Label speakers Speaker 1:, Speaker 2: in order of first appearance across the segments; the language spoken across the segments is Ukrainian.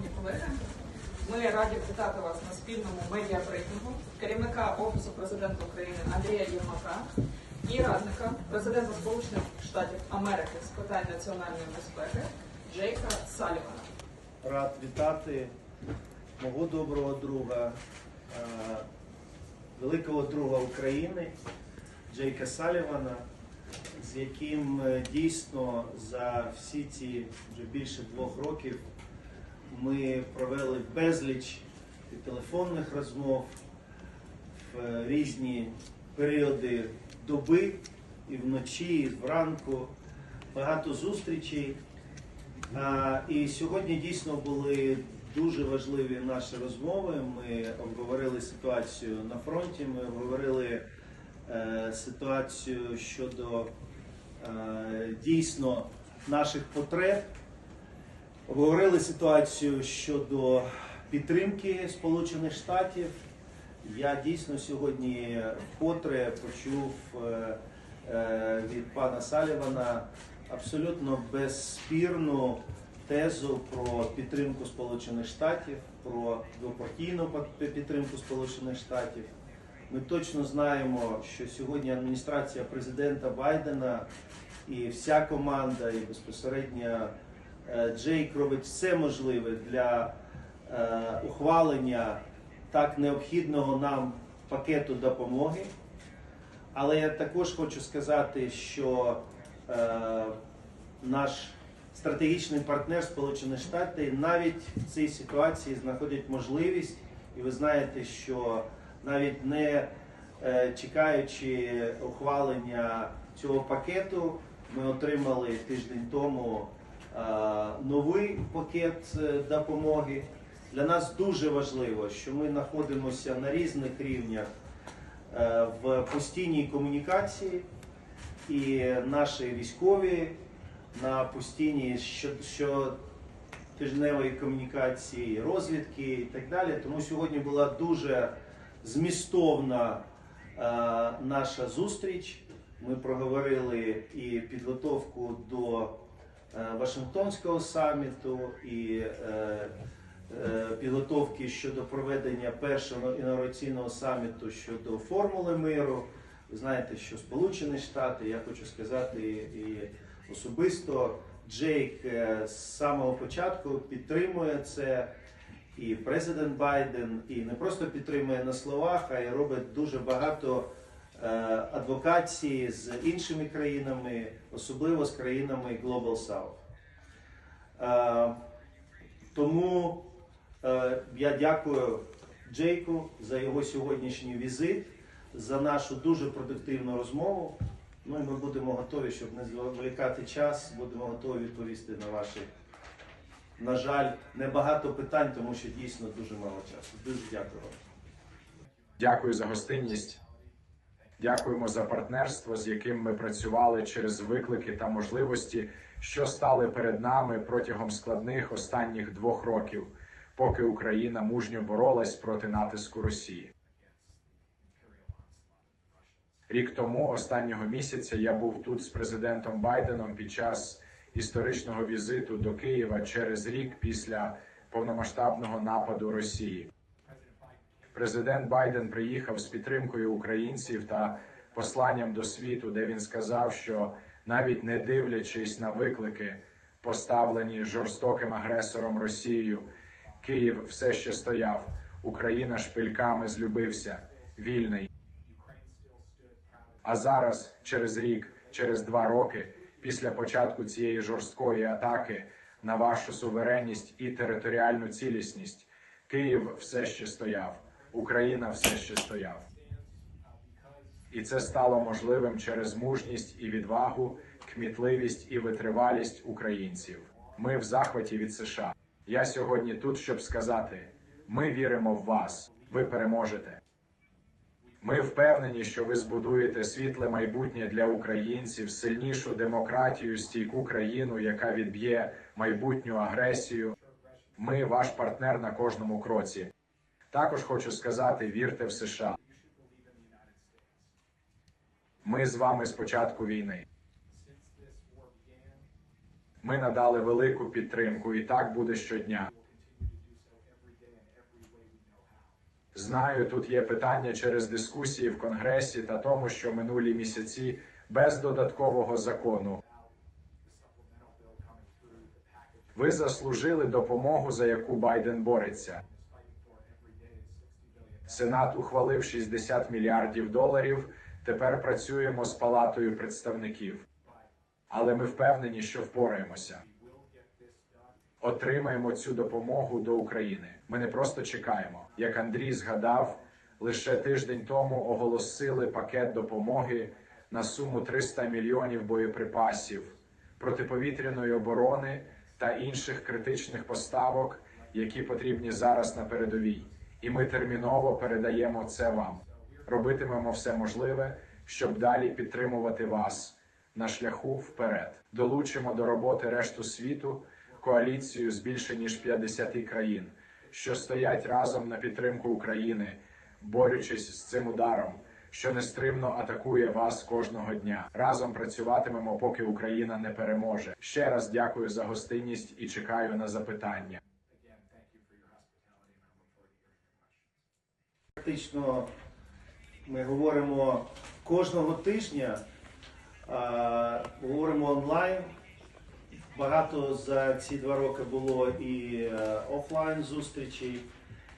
Speaker 1: шановні колеги, ми раді вітати вас на спільному медіабрифінгу керівника Офісу президента України Андрія Єрмака і радника президента Сполучених Штатів Америки з питань національної безпеки Джейка Салівана.
Speaker 2: Рад вітати мого доброго друга, е, великого друга України Джейка Салівана, з яким е, дійсно за всі ці вже більше двох років ми провели безліч телефонних розмов в е, різні періоди доби, і вночі, і вранку, багато зустрічей. І сьогодні дійсно були дуже важливі наші розмови. Ми обговорили ситуацію на фронті, ми обговорили е, ситуацію щодо е, дійсно наших потреб, обговорили ситуацію щодо підтримки Сполучених Штатів. Я дійсно сьогодні вкотре почув е, е, від пана Салівана абсолютно безспірну тезу про підтримку Сполучених Штатів, про двопартійну підтримку Сполучених Штатів. Ми точно знаємо, що сьогодні адміністрація президента Байдена і вся команда, і безпосередньо Джейк робить все можливе для е, ухвалення так необхідного нам пакету допомоги. Але я також хочу сказати, що е, наш стратегічний партнер Сполучені Штати навіть в цій ситуації знаходять можливість, і ви знаєте, що навіть не е, чекаючи ухвалення цього пакету, ми отримали тиждень тому е, новий пакет е, допомоги. Для нас дуже важливо, що ми знаходимося на різних рівнях е, в постійній комунікації, і наші військові на постійній щотижневої комунікації, розвідки і так далі. Тому сьогодні була дуже змістовна е, наша зустріч. Ми проговорили і підготовку до е, Вашингтонського саміту, і е, е, підготовки щодо проведення першого інаугураційного саміту щодо формули миру. Ви знаєте, що Сполучені Штати, я хочу сказати, і особисто Джейк е, з самого початку підтримує це. І президент Байден і не просто підтримує на словах, а й робить дуже багато е, адвокації з іншими країнами, особливо з країнами Global South. Е, тому е, я дякую Джейку за його сьогоднішній візит, за нашу дуже продуктивну розмову. Ну і ми будемо готові, щоб не зволікати час, будемо готові відповісти на ваші, на жаль, небагато питань, тому що дійсно дуже мало часу. Дуже дякую вам.
Speaker 3: Дякую за гостинність. Дякуємо за партнерство, з яким ми працювали через виклики та можливості, що стали перед нами протягом складних останніх двох років, поки Україна мужньо боролась проти натиску Росії. Рік тому, останнього місяця, я був тут з президентом Байденом під час історичного візиту до Києва через рік після повномасштабного нападу Росії. Президент Байден приїхав з підтримкою українців та посланням до світу, де він сказав, що навіть не дивлячись на виклики, поставлені жорстоким агресором Росією, Київ все ще стояв. Україна шпильками злюбився, вільний. А зараз, через рік, через два роки, після початку цієї жорсткої атаки на вашу суверенність і територіальну цілісність, Київ все ще стояв, Україна все ще стояв. І це стало можливим через мужність і відвагу, кмітливість і витривалість українців. Ми в захваті від США. Я сьогодні тут, щоб сказати: ми віримо в вас, ви переможете. Ми впевнені, що ви збудуєте світле майбутнє для українців, сильнішу демократію, стійку країну, яка відб'є майбутню агресію. Ми ваш партнер на кожному кроці. Також хочу сказати: вірте в США. Ми з вами з початку війни. Ми надали велику підтримку, і так буде щодня. Знаю, тут є питання через дискусії в Конгресі та тому, що минулі місяці без додаткового закону ви заслужили допомогу, за яку Байден бореться. Сенат ухвалив 60 мільярдів доларів. Тепер працюємо з Палатою представників. Але ми впевнені, що впораємося. Отримаємо цю допомогу до України. Ми не просто чекаємо. Як Андрій згадав, лише тиждень тому оголосили пакет допомоги на суму 300 мільйонів боєприпасів, протиповітряної оборони та інших критичних поставок, які потрібні зараз на передовій. І ми терміново передаємо це вам. Робитимемо все можливе, щоб далі підтримувати вас на шляху вперед. Долучимо до роботи решту світу коаліцію з більше ніж 50 країн, що стоять разом на підтримку України, борючись з цим ударом, що нестримно атакує вас кожного дня. Разом працюватимемо, поки Україна не переможе. Ще раз дякую за гостинність і чекаю на запитання.
Speaker 2: Практично ми говоримо кожного тижня, а, говоримо онлайн. Багато за ці два роки було і е, офлайн зустрічей.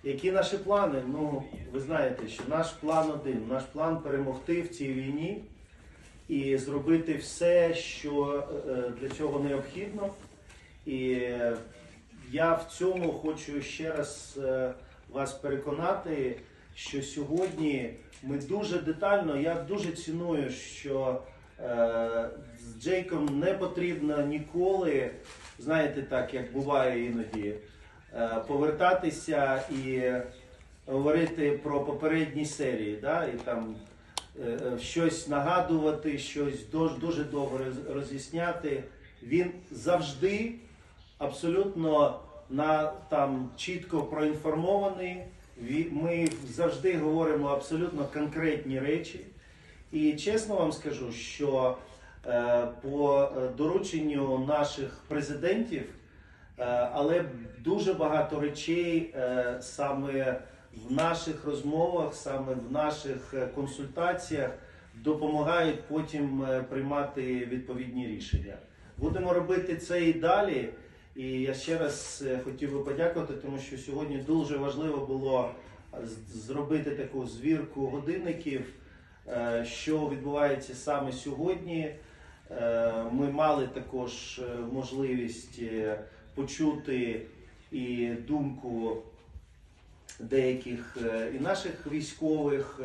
Speaker 2: Які наші плани? Ну, ви знаєте, що наш план один. Наш план перемогти в цій війні і зробити все, що е, для цього необхідно. І е, я в цьому хочу ще раз вас переконати, що сьогодні ми дуже детально, я дуже ціную, що е, з Джейком не потрібно ніколи, знаєте, так як буває іноді, е, повертатися і говорити про попередні серії, да, і там е, е, щось нагадувати, щось дуже, дуже довго роз'ясняти. Він завжди абсолютно на там чітко проінформований. Ми завжди говоримо абсолютно конкретні речі. І чесно вам скажу, що е, по е, дорученню наших президентів, е, але дуже багато речей саме в наших розмовах, саме в наших консультаціях допомагають потім приймати відповідні рішення. Будемо робити це і далі. І я ще раз е, хотів би подякувати, тому що сьогодні дуже важливо було е, зробити таку звірку годинників, е, що відбувається саме сьогодні. Ми мали також можливість почути і думку деяких і наших військових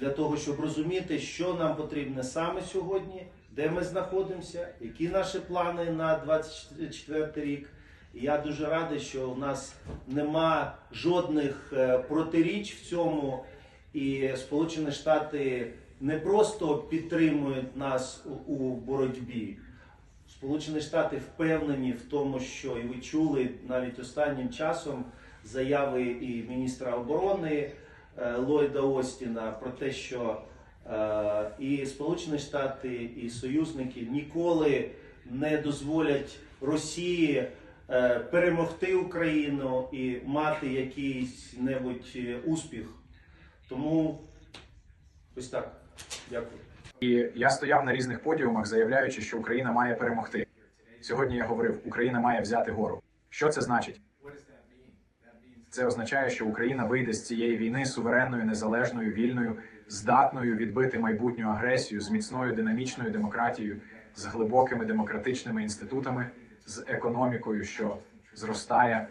Speaker 2: для того, щоб розуміти, що нам потрібно саме сьогодні, де ми знаходимося, які наші плани на 24 рік. І я дуже радий, що у нас нема жодних е, протиріч в цьому, і Сполучені Штати не просто підтримують нас у, боротьбі. Сполучені Штати впевнені в тому, що і ви чули навіть останнім часом заяви і міністра оборони е, Ллойда Остіна про те, що і Сполучені Штати, і союзники ніколи не дозволять Росії е, перемогти Україну і мати якийсь небудь е, успіх. Тому ось так. Дякую.
Speaker 3: І я стояв на різних подіумах, заявляючи, що Україна має перемогти. Сьогодні я говорив, Україна має взяти гору. Що це значить? Це означає, що Україна вийде з цієї війни суверенною, незалежною, вільною, здатною відбити майбутню агресію з міцною динамічною демократією, з глибокими демократичними інститутами, з економікою, що зростає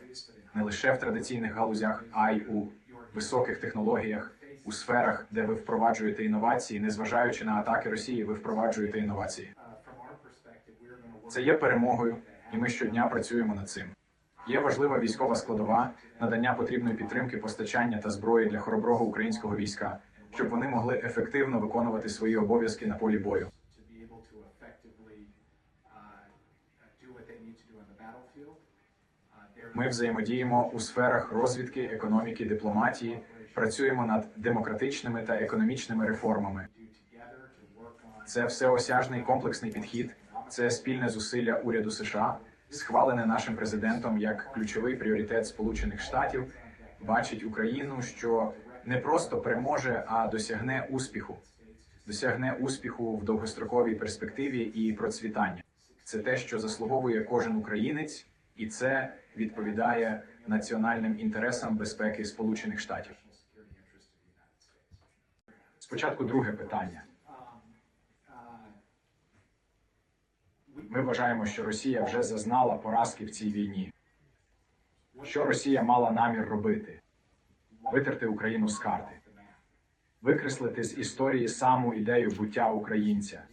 Speaker 3: не лише в традиційних галузях, а й у високих технологіях, у сферах, де ви впроваджуєте інновації, незважаючи на атаки Росії, ви впроваджуєте інновації. Це є перемогою, і ми щодня працюємо над цим. Є важлива військова складова надання потрібної підтримки, постачання та зброї для хороброго українського війська, щоб вони могли ефективно виконувати свої обов'язки на полі бою.
Speaker 4: uh. Uh,
Speaker 3: Ми взаємодіємо у сферах розвідки, економіки, дипломатії, працюємо над демократичними та економічними реформами. Це всеосяжний комплексний підхід. Це спільне зусилля уряду США, схвалене нашим президентом як ключовий пріоритет Сполучених Штатів, бачить Україну, що не просто переможе, а досягне успіху, досягне успіху в довгостроковій перспективі і процвітання. Це те, що заслуговує кожен українець, і це відповідає національним інтересам безпеки Сполучених Штатів. Спочатку друге питання. Ми вважаємо, що Росія вже зазнала поразки в цій війні. Що Росія мала намір робити? Витерти Україну з карти, викреслити з історії саму ідею буття українця.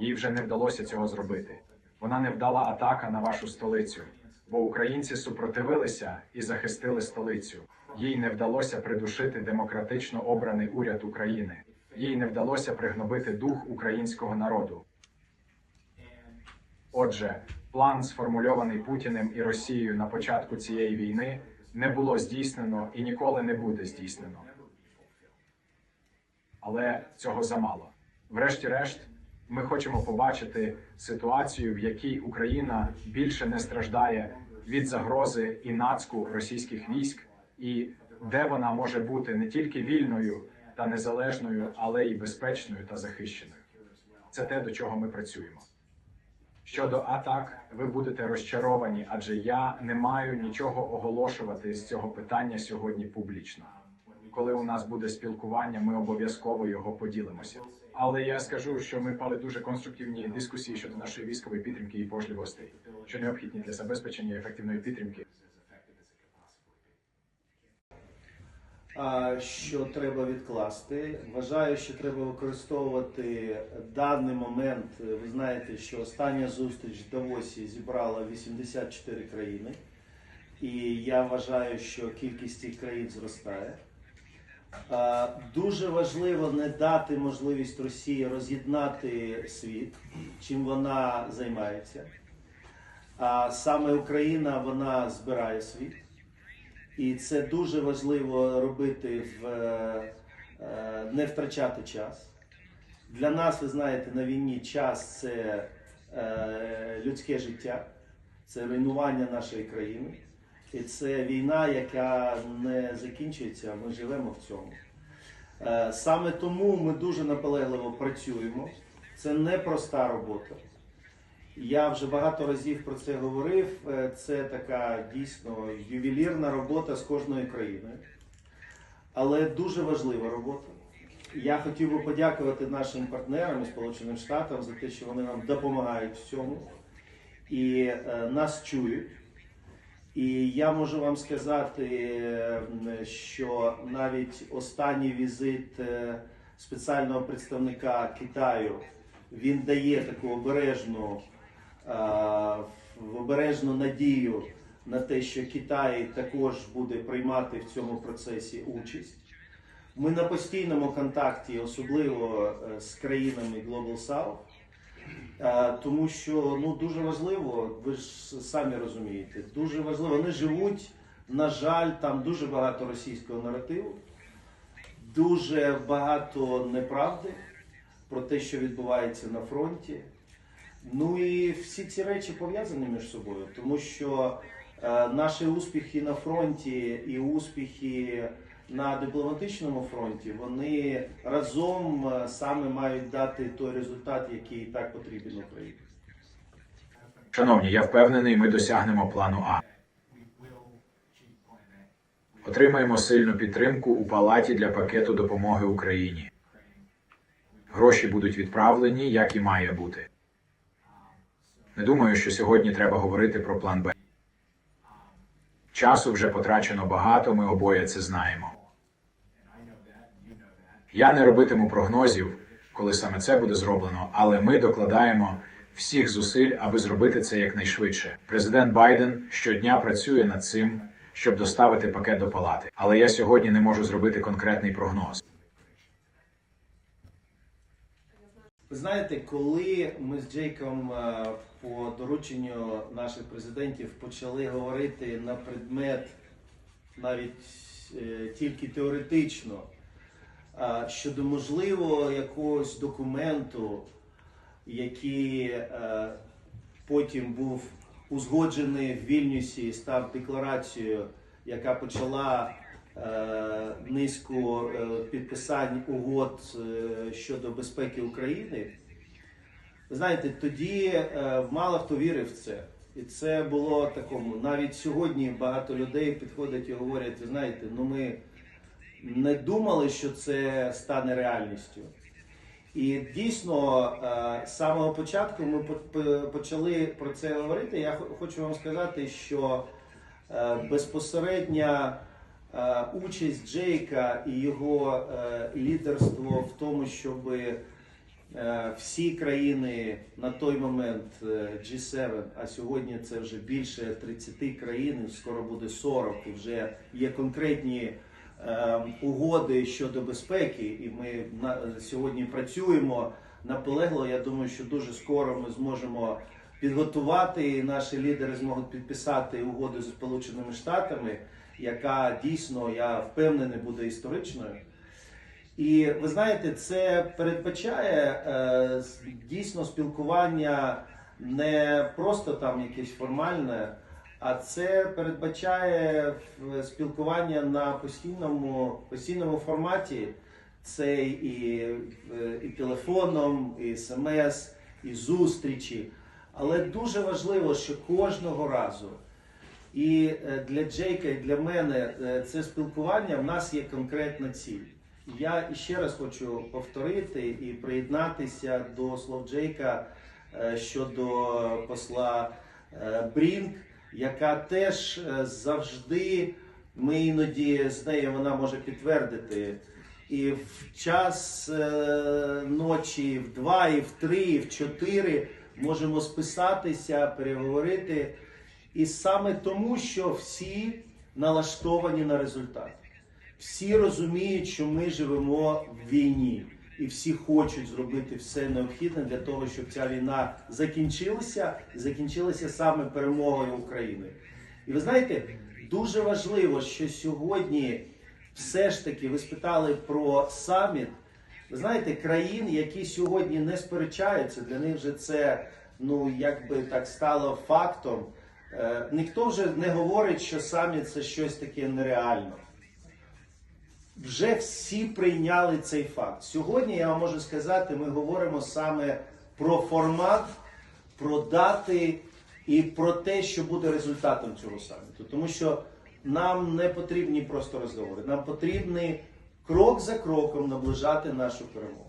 Speaker 3: Їй вже не вдалося цього зробити. Вона не вдала атака на вашу столицю, бо українці супротивилися і захистили столицю. Їй не вдалося придушити демократично обраний уряд України. Їй не вдалося пригнобити дух українського народу. Отже, план, сформульований Путіним і Росією на початку цієї війни, не було здійснено і ніколи не буде здійснено. Але цього замало. Врешті-решт, ми хочемо побачити ситуацію, в якій Україна більше не страждає від загрози і нацьку російських військ, і де вона може бути не тільки вільною та незалежною, але й безпечною та захищеною. Це те, до чого ми працюємо. Щодо атак, ви будете розчаровані, адже я не маю нічого оголошувати з цього питання сьогодні публічно. Коли у нас буде спілкування, ми обов'язково його поділимося. Але я скажу, що ми мали дуже конструктивні дискусії щодо нашої військової підтримки і можливостей, що необхідні для забезпечення ефективної підтримки.
Speaker 2: А, що треба відкласти. Вважаю, що треба використовувати даний момент. Ви знаєте, що остання зустріч в Давосі зібрала 84 країни, і я вважаю, що кількість цих країн зростає. Дуже важливо не дати можливість Росії роз'єднати світ, чим вона займається. А саме Україна вона збирає світ. І це дуже важливо робити в е, е, не втрачати час. Для нас, ви знаєте, на війні час це е, людське життя, це руйнування нашої країни. І це війна, яка не закінчується, ми живемо в цьому. Саме тому ми дуже наполегливо працюємо. Це непроста робота. Я вже багато разів про це говорив. Е, Це така дійсно ювелірна робота з кожною країною. Але дуже важлива робота. Я хотів би подякувати нашим партнерам і Сполученим Штатам за те, що вони нам допомагають в цьому і е, нас чують. І я можу вам сказати, що навіть останній візит е, спеціального представника Китаю він дає таку обережну, е, обережну надію на те, що Китай також буде приймати в цьому процесі участь. Ми на постійному контакті, особливо е, з країнами Global South, е, тому що ну дуже важливо, ви ж самі розумієте, дуже важливо. Вони живуть, на жаль, там дуже багато російського наративу, дуже багато неправди про те, що відбувається на фронті. Ну і всі ці речі пов'язані між собою, тому що е, наші успіхи на фронті і успіхи на дипломатичному фронті, вони разом е, саме мають дати той результат, який так потрібен Україні.
Speaker 3: Шановні, я впевнений, ми досягнемо плану А. Отримаємо сильну підтримку у палаті для пакету допомоги Україні. Гроші будуть відправлені, як і має бути. Не думаю, що сьогодні треба говорити про план Б. Часу вже потрачено багато, ми обоє це знаємо. Я не робитиму прогнозів, коли саме це буде зроблено, але ми докладаємо всіх зусиль, аби зробити це якнайшвидше. Президент Байден щодня працює над цим, щоб доставити пакет до палати. Але я сьогодні не можу зробити конкретний прогноз.
Speaker 2: Знаєте, коли ми з Джейком е, по дорученню наших президентів почали говорити на предмет навіть е, тільки теоретично е, щодо можливо якогось документу, який потім був узгоджений в Вільнюсі, став декларацією, яка почала низку е, підписань угод е, щодо безпеки України. Ви знаєте, тоді е, мало хто вірив в це. І це було такому. Навіть сьогодні багато людей підходять і говорять: ви знаєте, ну ми не думали, що це стане реальністю. І дійсно, е, з самого початку ми по- по- почали про це говорити. Я хочу вам сказати, що е, безпосередня е, участь Джейка і його е, лідерство в тому, щоб всі країни на той момент е, G7, а сьогодні це вже більше 30 країн, скоро буде 40, і вже є конкретні е, угоди щодо безпеки, і ми сьогодні працюємо наполегло. Я думаю, що дуже скоро ми зможемо підготувати, і наші лідери зможуть підписати угоду з Сполученими Штатами, яка дійсно, я впевнений, буде історичною. І ви знаєте, це передбачає е, дійсно спілкування не просто там якесь формальне, а це передбачає спілкування на постійному, постійному форматі. Це і, е, і телефоном, і смс, і зустрічі. Але дуже важливо, що кожного разу і е, для Джейка, і для мене е, це спілкування в нас є конкретна ціль. Я іще раз хочу повторити і приєднатися до слов Джейка е, щодо посла Брінк, яка теж завжди ми іноді з нею вона може підтвердити. І в час ночі, в два, і в три, і в чотири можемо списатися, переговорити. І саме тому, що всі налаштовані на результат. Всі розуміють, що ми живемо в війні, і всі хочуть зробити все необхідне для того, щоб ця війна закінчилася і закінчилася саме перемогою України. І ви знаєте, дуже важливо, що сьогодні все ж таки ви спитали про саміт. Ви знаєте, країн, які сьогодні не сперечаються, для них вже це ну якби так стало фактом. Е, ніхто вже не говорить, що саміт це щось таке нереально вже всі прийняли цей факт. Сьогодні я вам можу сказати, ми говоримо саме про формат, про дати і про те, що буде результатом цього саміту. Тому що нам не потрібні просто розговори, нам потрібні крок за кроком наближати нашу перемогу.